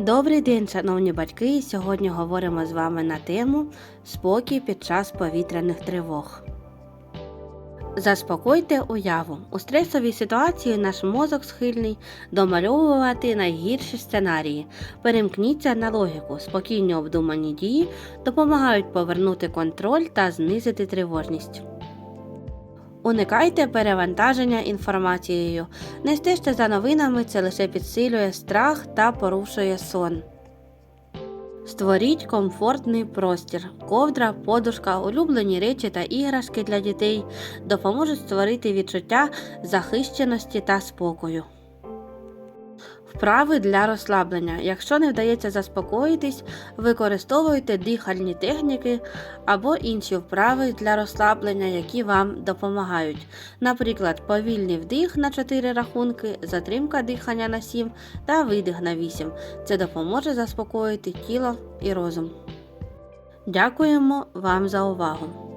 Добрий день, шановні батьки. Сьогодні говоримо з вами на тему спокій під час повітряних тривог. Заспокойте уяву. У стресовій ситуації наш мозок схильний домальовувати найгірші сценарії. Перемкніться на логіку. Спокійні обдумані дії допомагають повернути контроль та знизити тривожність. Уникайте перевантаження інформацією. Не стежте за новинами, це лише підсилює страх та порушує сон. Створіть комфортний простір. Ковдра, подушка, улюблені речі та іграшки для дітей допоможуть створити відчуття захищеності та спокою. Вправи для розслаблення. Якщо не вдається заспокоїтись, використовуйте дихальні техніки або інші вправи для розслаблення, які вам допомагають. Наприклад, повільний вдих на 4 рахунки, затримка дихання на 7 та видих на 8. Це допоможе заспокоїти тіло і розум. Дякуємо вам за увагу!